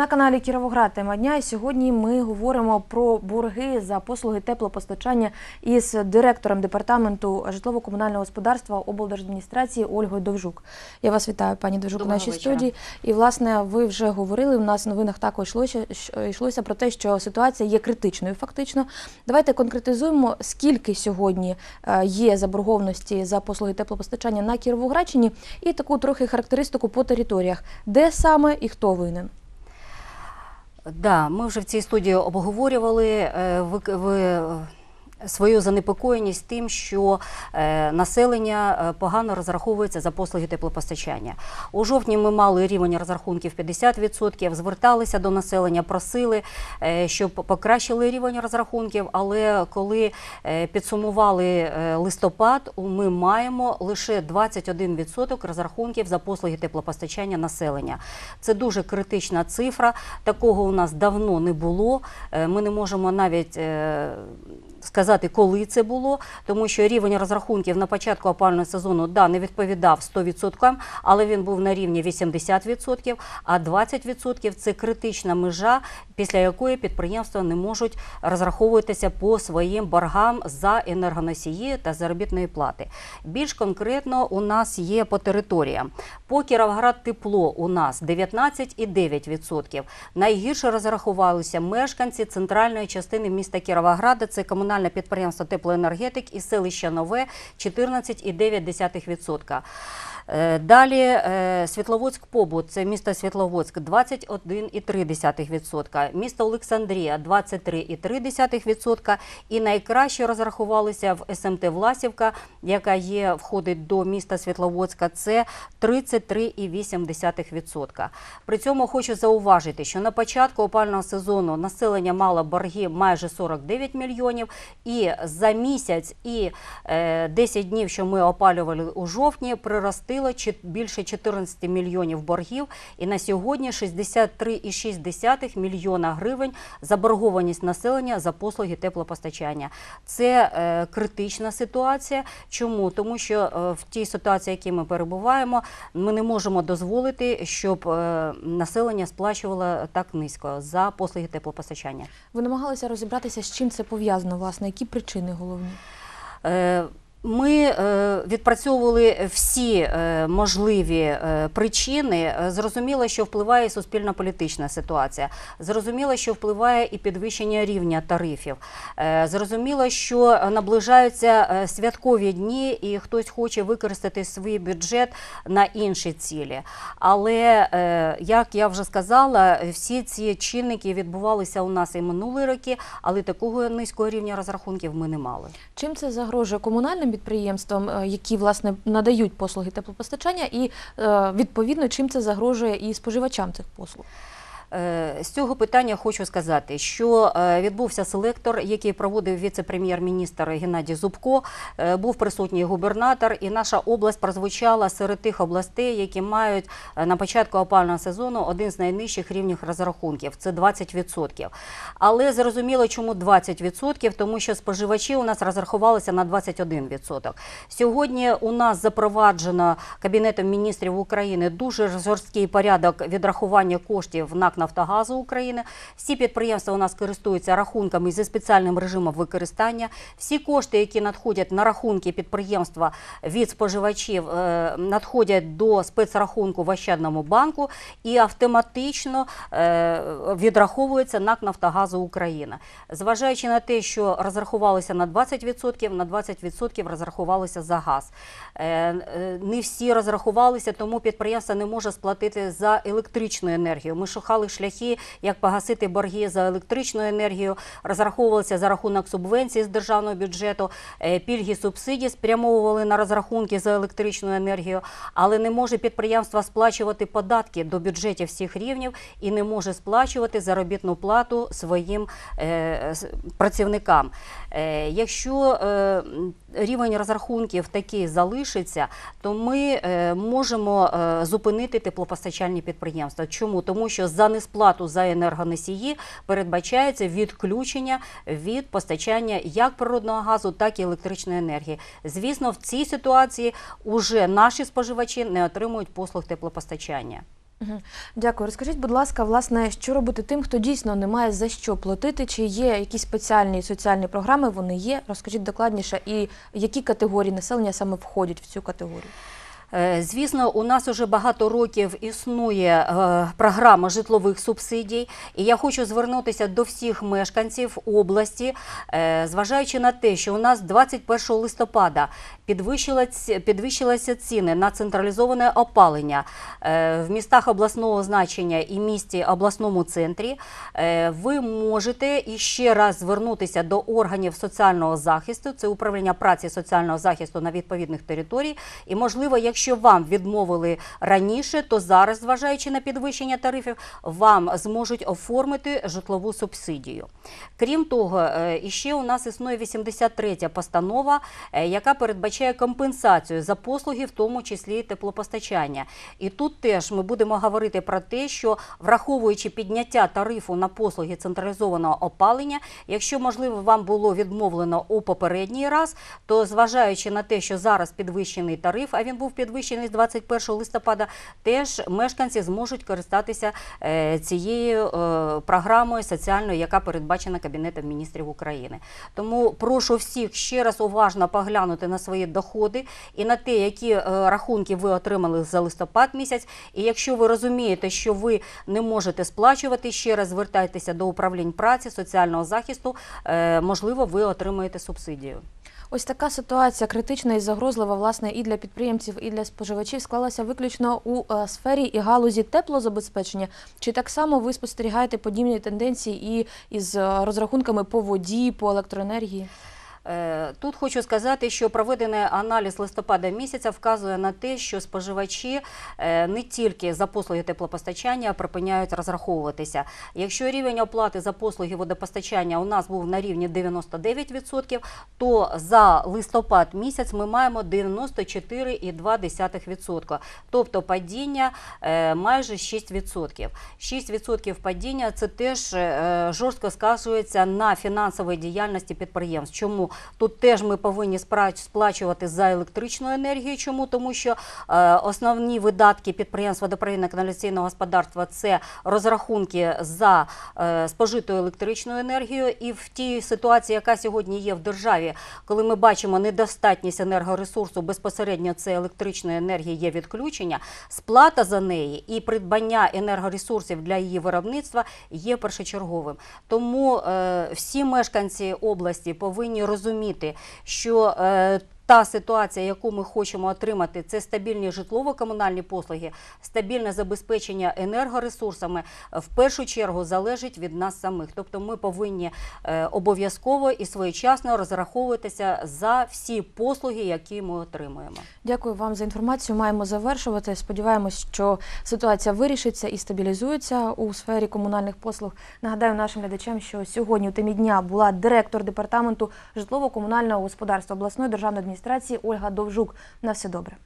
На каналі Кіровоград тема дня. І сьогодні ми говоримо про борги за послуги теплопостачання із директором департаменту житлово-комунального господарства облдержадміністрації Ольгою Довжук. Я вас вітаю, пані Довжук, в нашій вечора. студії. І власне ви вже говорили. У нас в новинах також йшлося, йшлося про те, що ситуація є критичною. Фактично, давайте конкретизуємо, скільки сьогодні е, є заборгованості за послуги теплопостачання на Кіровоградщині, і таку трохи характеристику по територіях, де саме і хто винен. Да, ми вже в цій студії обговорювали е, ви, ви, свою занепокоєність тим, що е, населення е, погано розраховується за послуги теплопостачання. У жовтні ми мали рівень розрахунків 50%, зверталися до населення, просили, е, щоб покращили рівень розрахунків, але коли підсумували листопад, ми маємо лише 21% розрахунків за послуги теплопостачання населення. Це дуже критична цифра. Такого у нас давно не було. Ми не можемо навіть е, сказати, коли це було, тому що рівень розрахунків на початку опалювального сезону да, не відповідав 100%, але він був на рівні 80%, а 20% – це критична межа, після якої підприємства не можуть розраховуватися по своїм боргам за енергоносії та заробітної плати. Більш конкретно у нас є по територіям. По Кіровоград тепло у нас 19,9%. Найгірше розрахувалися мешканці центральної частини міста Кіровограда. Це комунальне підприємство теплоенергетик і селище Нове 14,9%. Е, Далі е, Світловодськ побут, це місто Світловодськ. 21,3%, місто Олександрія 23,3% і найкраще розрахувалися в СМТ Власівка, яка є входить до міста Світловодська, це 33,8%. При цьому хочу зауважити, що на початку опального сезону населення мало борги майже 49 мільйонів, і за місяць і е, 10 днів, що ми опалювали у жовтні, приростило чет- більше 14 мільйонів боргів. І на сьогодні 63,6 мільйона гривень заборгованість населення за послуги теплопостачання. Це е, критична ситуація. Чому? Тому що е, в тій ситуації, в якій ми перебуваємо, ми не можемо дозволити, щоб е, населення сплачувало так низько за послуги теплопостачання. Ви намагалися розібратися, з чим це пов'язано, власне, які причини головні? Е, Ми е, відпрацьовували всі е, можливі е, причини. Зрозуміло, що впливає суспільно-політична ситуація. Зрозуміло, що впливає і підвищення рівня тарифів. Зрозуміло, що наближаються святкові дні, і хтось хоче використати свій бюджет на інші цілі. Але як я вже сказала, всі ці чинники відбувалися у нас і минулі роки, але такого низького рівня розрахунків ми не мали. Чим це загрожує комунальним підприємствам, е, які власне надають послуги теплопостачання, і е, відповідно чим це загрожує і споживачам цих послуг? Е, З цього питання хочу сказати, що е, відбувся селектор, який проводив віце-прем'єр-міністр Геннадій Зубко. Е, Був присутній губернатор, і наша область прозвучала серед тих областей, які мають на початку опального сезону один з найнижчих рівнів розрахунків це 20%. Але зрозуміло, чому 20%, тому що споживачі у нас розрахувалися на 21%. Сьогодні у нас запроваджено Кабінетом міністрів України дуже жорсткий порядок відрахування коштів в НАК Нафтогазу України. Всі підприємства у нас користуються рахунками зі спеціальним режимом використання. Всі кошти, які надходять на рахунки підприємства від споживачів, е, надходять до спецрахунку в Ощадному банку і автоматично е, відраховується НАК Нафтогазу України. Зважаючи на те, що розрахувалися на 20%, на 20% розрахувалися за газ. Е, Не всі розрахувалися, тому підприємство не може сплатити за електричну енергію. Ми шукали шляхи, як погасити борги за електричну енергію, розраховувалися за рахунок субвенцій з державного бюджету, е, пільги субсидії спрямовували на розрахунки за електричну енергію, але не може підприємство сплачувати податки до бюджетів всіх рівнів і не може сплачувати заробітну плату своїм е, працівникам. Е, Якщо рівень розрахунків такий залишиться, то ми можемо зупинити теплопостачальні підприємства. Чому? Тому що за несплату за енергоносії передбачається відключення від постачання як природного газу, так і електричної енергії. Звісно, в цій ситуації уже наші споживачі не отримують послуг теплопостачання. Дякую. Розкажіть, будь ласка, власне, що робити тим, хто дійсно не має за що платити? Чи є якісь спеціальні соціальні програми? Вони є. Розкажіть докладніше, і які категорії населення саме входять в цю категорію? Е, Звісно, у нас уже багато років існує е, програма житлових субсидій, і я хочу звернутися до всіх мешканців області, е, зважаючи на те, що у нас 21 листопада підвищилися ціни на централізоване опалення в містах обласного значення і місті обласному центрі. Ви можете іще раз звернутися до органів соціального захисту, це управління праці соціального захисту на відповідних територій. І можливо, якщо вам відмовили раніше, то зараз, зважаючи на підвищення тарифів, вам зможуть оформити житлову субсидію. Крім того, е, іще у нас існує 83 постанова, е, яка передбачає компенсацію за послуги, в тому числі теплопостачання. І тут теж ми будемо говорити про те, що враховуючи підняття тарифу на послуги централізованого опалення, якщо можливо вам було відмовлено у попередній раз, то зважаючи на те, що зараз підвищений тариф, а він був підвищений з 21 листопада, теж мешканці зможуть користатися е, цією е, програмою соціальною, яка передбачена Кабінетом міністрів України. Тому прошу всіх ще раз уважно поглянути на свої доходи і на те, які е, рахунки ви отримали за листопад місяць. І якщо ви розумієте, що ви не можете сплачувати, ще раз звертайтеся до управлінь праці, соціального захисту. Можливо, ви отримаєте субсидію. Ось така ситуація критична і загрозлива, власне, і для підприємців, і для споживачів склалася виключно у е, сфері і галузі теплозабезпечення. Чи так само ви спостерігаєте подібні тенденції і із е, розрахунками по воді, по електроенергії? Е, Тут хочу сказати, що проведений аналіз листопада місяця вказує на те, що споживачі е, не тільки за послуги теплопостачання припиняють розраховуватися. Якщо рівень оплати за послуги водопостачання у нас був на рівні 99%, то за листопад місяць ми маємо 94,2%, тобто падіння е, майже 6%. 6% падіння це теж жорстко сказується на фінансовій діяльності підприємств. Чому тут теж ми повинні сплачувати за електричну енергію? Чому? Тому що е, основні видатки підприємств водопровідно каналізаційного господарства це розрахунки за е, спожиту електричну енергію. І в тій ситуації, яка сьогодні є в державі, коли ми бачимо недостатність енергоресурсу, безпосередньо це електричної енергії є відключення, сплата за неї і придбання енергоресурсів для її виробництва є першочерговим. Тому е, всі мешканці області повинні розуміти, що е, та ситуація, яку ми хочемо отримати, це стабільні житлово-комунальні послуги, стабільне забезпечення енергоресурсами в першу чергу залежить від нас самих. Тобто ми повинні е, обов'язково і своєчасно розраховуватися за всі послуги, які ми отримуємо. Дякую вам за інформацію. Маємо завершувати. Сподіваємось, що ситуація вирішиться і стабілізується у сфері комунальних послуг. Нагадаю нашим глядачам, що сьогодні у темі дня була директор департаменту житлово-комунального господарства обласної державної адміністрації Ольга Довжук. На все добре.